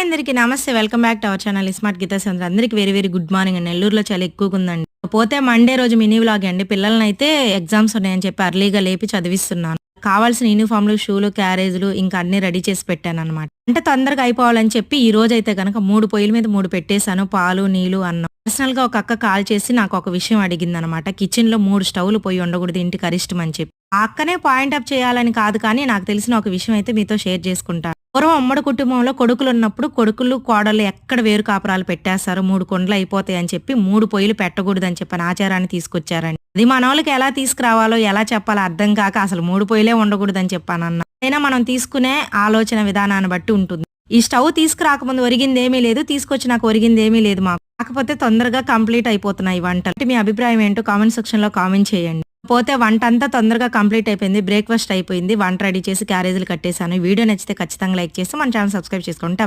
అందరికి నమస్తే. Welcome back to our channel smart Geetha Sandra అందరికి వెరీ వెరీ గుడ్ మార్నింగ్ అండి. నెల్లూరులో చాలా ఎక్కువగా ఉందండి పోతే మండే రోజు మినీ వ్లాగ్ అండి. పిల్లల్ని అయితే ఎగ్జామ్స్ ఉన్నాయని చెప్పి అర్లీగా లేపి చదివిస్తున్నాను. కావాల్సిన యూనిఫామ్లు షూలు క్యారేజ్లు ఇంకా అన్ని రెడీ చేసి పెట్టాను అనమాట అంటే తొందరగా అయిపోవాలని చెప్పి ఈ రోజు అయితే కనుక మూడు పొయ్యిల మీద మూడు పెట్టేశాను. పాలు నీళ్ళు అన్నం. పర్సనల్గా ఒక అక్క కాల్ చేసి నాకు ఒక విషయం అడిగింది అనమాట కిచెన్లో మూడు స్టవ్లు పోయి ఉండకూడదు ఇంటికి అరిష్టం అని చెప్పి. ఆ అక్కనే పాయింట్ అప్ చేయాలని కాదు కానీ నాకు తెలిసిన ఒక విషయం అయితే మీతో షేర్ చేసుకుంటాను. పూర్వం అమ్మడి కుటుంబంలో కొడుకులు ఉన్నప్పుడు కొడుకులు కోడలు ఎక్కడ వేరు కాపురాలు పెట్టేస్తారు? మూడు కొండలు అయిపోతాయి అని చెప్పి మూడు పొయ్యిలు పెట్టకూడదని చెప్పిన చెప్పని ఆచారాన్ని తీసుకొచ్చారండి. అది మన వాళ్ళకి ఎలా తీసుకురావాలో ఎలా చెప్పాలో అర్థం కాక అసలు మూడు పొయ్యిలే ఉండకూడదని చెప్పానన్న అయినా మనం తీసుకునే ఆలోచన విధానాన్ని బట్టి ఉంటుంది. ఈ స్టవ్ తీసుకురాకముందు ఒరిగింది ఏమీ లేదు తీసుకొచ్చి నాకు ఒరిగింది ఏమీ లేదు మాకు. కాకపోతే తొందరగా కంప్లీట్ అయిపోతున్నాయి వంటలు. మీ అభిప్రాయం ఏంటో కామెంట్ సెక్షన్లో కామెంట్ చేయండి. పోతే వంట అంతా తొందరగా కంప్లీట్ అయిపోయింది బ్రేక్ఫాస్ట్ అయిపోయింది వంట రెడీ చేసి క్యారేజీలు కట్టేశాను. వీడియో నచ్చితే ఖచ్చితంగా లైక్ చేసి మన ఛానల్ సబ్స్క్రైబ్ చేసుకోండి.